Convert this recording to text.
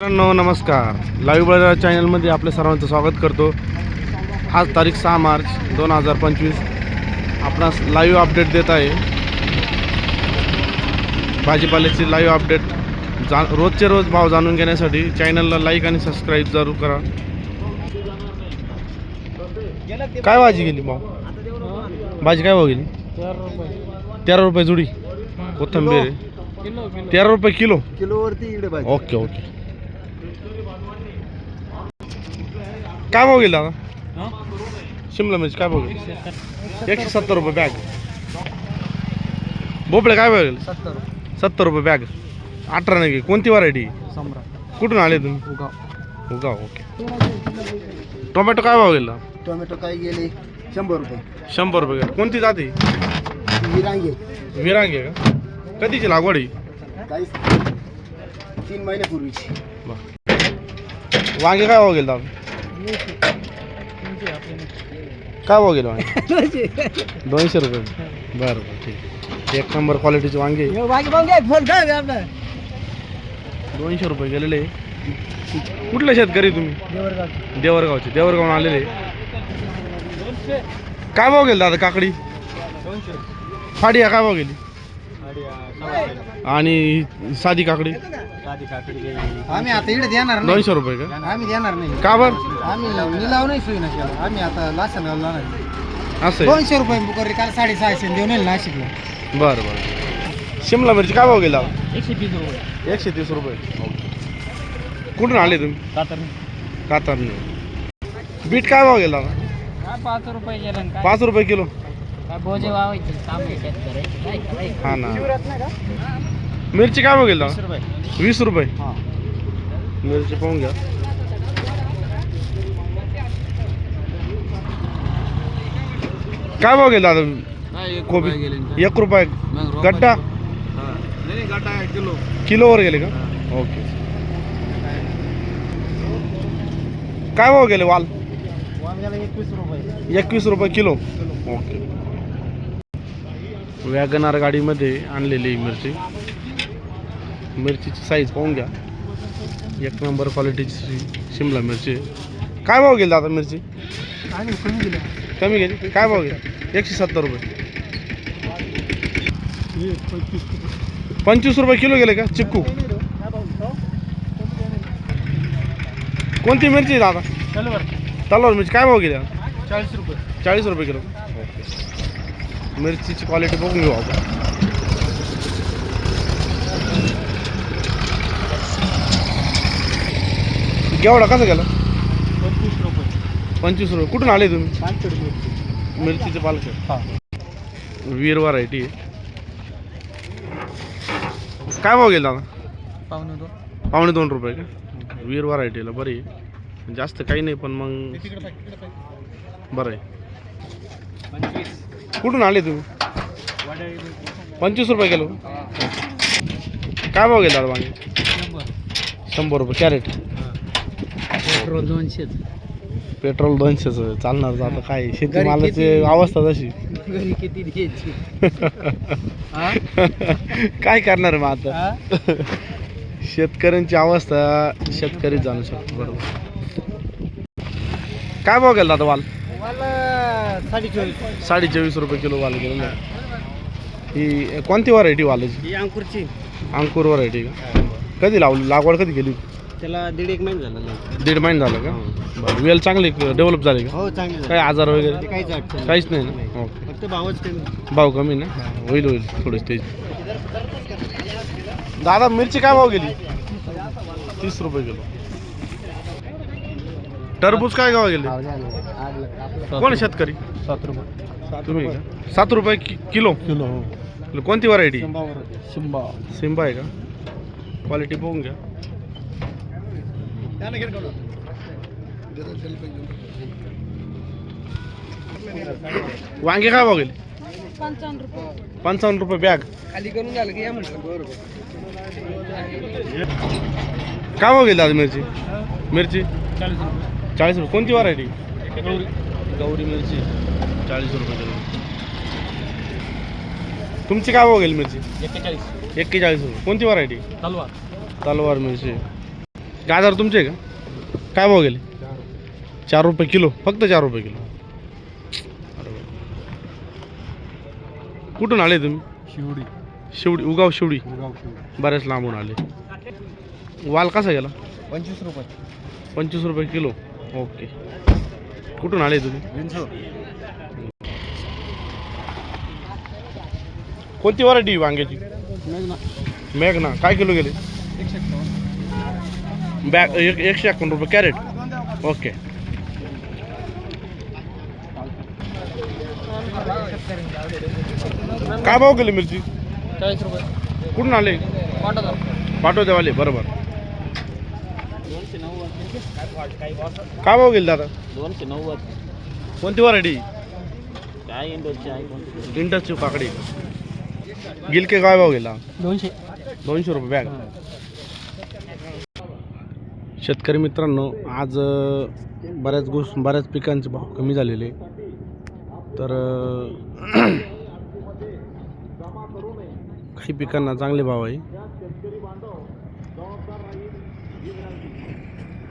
मित्रांनो नमस्कार. लाईव्ह बळा चॅनलमध्ये आपल्या सर्वांचं स्वागत करतो. आज तारीख सहा मार्च दोन हजार पंचवीस. आपणास लाईव्ह अपडेट देत आहे. भाजीपाल्याची लाईव्ह अपडेट जा रोजचे रोज भाव जाणून घेण्यासाठी चॅनलला लाईक आणि सबस्क्राईब जरूर करा. काय भाजी गेली भाव भाजी काय भाव गेली? तेरा रुपये जुडी. कोथंबीर तेरा रुपये किलो? किलोवरती इकडे ओके ओके. काय भाव गेला? शिमला मिरची काय भाव गेली? एकशे सत्तर. रुपये बॅग भोपळे काय भाव गेले? सत्तर. सत्तर रुपये बॅग अठरा नाही कोणती व्हरायटी सम्राट. कुठून आले तुम्ही? उगाव. ओके टोमॅटो काय भाव गेला? टोमॅटो काय गेले? शंभर रुपये. शंभर रुपये कोणती जाते विरांगे. विरांगी का? कधीची लागवड आहे? तीन महिन्यापूर्वीची. वांगे काय भाव गेला काय भाव गेला वांगे? दोनशे. रुपये. बरं बरं ठीक एक नंबर क्वालिटीचे वांगे. दोनशे रुपये गेलेले. कुठले शेतकरी तुम्ही? देवरगावचे. देवरगावून आलेले. काय भाव गेले दादा? काकडी? फाडिया काय भाव गेली? आणि साधी काकडी. आम्ही आता इकडे देणार नाही. दोनशे रुपये का? आम्ही देणार नाही. का बर? आम्ही निलाव नाही सोयी केला आम्ही आता लासन नाही असं आहे? दोनशे रुपये बुकर काल साडेसहाशे देऊन येईल नाशिकला. बरं बरं. शिमला मिरची काय भाव गेला? एकशे तीस रुपये. एकशे तीस रुपये. कुठून आले तुम्ही? कातर कातारने बीट काय भाव गेला? पाच रुपये गेलं काय? पाच रुपये किलो. काय भोजे वावायचे काम आहे शेतकरी हा ना. मिरची काय भाव गेला रुपये. वीस रुपये? हां. मिरची पाहून घ्या. काय भाव गेला आता? कोबी. एक रुपये. गड्डा? किलो. किलोवर गेले का? ओके. काय भाव गेले वाल? वांग्याला एकवीस रुपये. एकवीस रुपये किलो. ओके. वॅगनार गाडीमध्ये आणलेली ही मिरची. मिरचीची साईज पाहून घ्या. एक नंबर क्वालिटीची शिमला मिरची आहे. काय भाव गेली दादा मिरची? आणि कमी दिलं. कमी गेली? काय भाव गेली? एकशे सत्तर रुपये. पंचवीस रुपये किलो गेले का? चिक्कू. कोणती मिरची दादा? तलवार. मिरची. काय भाव गेली? चाळीस रुपये. चाळीस रुपये किलो. मिरचीची क्वालिटी बघून घेऊ आपण. केवढा कसं गेला? पंचवीस रुपये. पंचवीस रुपये. कुठून आले तुम्ही? मिरचीचे पालक हां. वीर व्हरायटी काय भाव गेला पाहुणे दोन. पावणे दोन रुपये का? वीर व्हरायटीला बरी जास्त काही नाही पण मग बरं आहे. कुठून आले तुम्ही पंचवीस रुपये किलो. काय भाव गेला वांगे शंभर रुपये कॅरेट. पेट्रोल दोनशे पेट्रोल दोनशेच. चालणार आता काय? शेती घरी मालाची किती? अवस्था तशी. घरी किती द्यायची? हा? काय करणार मग आता? हा? शेतकऱ्यांची अवस्था शेतकरी जाणू शकतो. बरोबर. काय भाव गेला आता वाल मला? साडे चोवीस रुपये किलो वाल गेलेला ही कोणती व्हरायटी वालाची ही अंकुरची. अंकुर व्हरायटी का? कधी लावली? लागवड कधी केली? त्याला दीड एक महिना झाला दीड महिना झाला का? बरं. वेल चांगली डेव्हलप झाली का? हो चांगली काय आजार वगैरे? काहीच अडचण. काहीच नाही ना? ओके. फक्त भावच कमी. भाव कमी ना? होईल होईल. थोडी स्टेज दादा मिरची काय भाव गेली? तीस रुपये किलो. टरबूज काय भाव गेले कोण आहे शेतकरी? सात रुपये. तुम्ही का? सात रुपये कि- किलो? किलो कोणती व्हरायटी शिंबा सिम्बा आहे का? क्वालिटी बघून घ्या. वांगे काय भाव गेले? पंचावन्न रुपये. पंचावन्न रुपये बॅग खाली करून झालं की या म्हटलं बरोबर काय भाव गेली दादा मिरची? मिरची? चाळीस रुपये. चाळीस रुपये. कोणती व्हरायटी गौरी मिरची चाळीस रुपये किलो. तुमची काय भाव गेली मिरची? एक्केचाळीस. एक्केचाळीस रुपये. कोणती व्हरायटी तलवार. तलवार मिरची. गाजर तुमचे आहे का? काय भाव गेले? चार रुपये किलो. फक्त चार रुपये किलो. कुठून आले तुम्ही? शिवडी. शिवडी उगाव शिवडी. गाव शिवडी. बऱ्याच लांबून आले. वाल कसा गेला? पंचवीस रुपये. पंचवीस रुपये किलो. ओके. कुठून आले तुम्ही? कोणती व्हरायटी वांग्याची? मेघ ना काय किलो गेले? बॅग एक एकशे एकावन्न रुपये कॅरेट. ओके. काय भाव गेले मिरची? चाळीस रुपये. कुठून आले? पाठवतो पाठवतेवाले बरोबर. काय भाव गेले दादा दोनशे नव्वद. कोणती व्हरायटी काय इंडोचे आहे काकडी. गिलके काय भाव गेला? दोनशे. दोनशे रुपये बॅग शेतकरी मित्रांनो आज बऱ्याच गोष्ट बऱ्याच पिकांचे भाव कमी झालेले. तर काही पिकांना चांगले भाव आहे.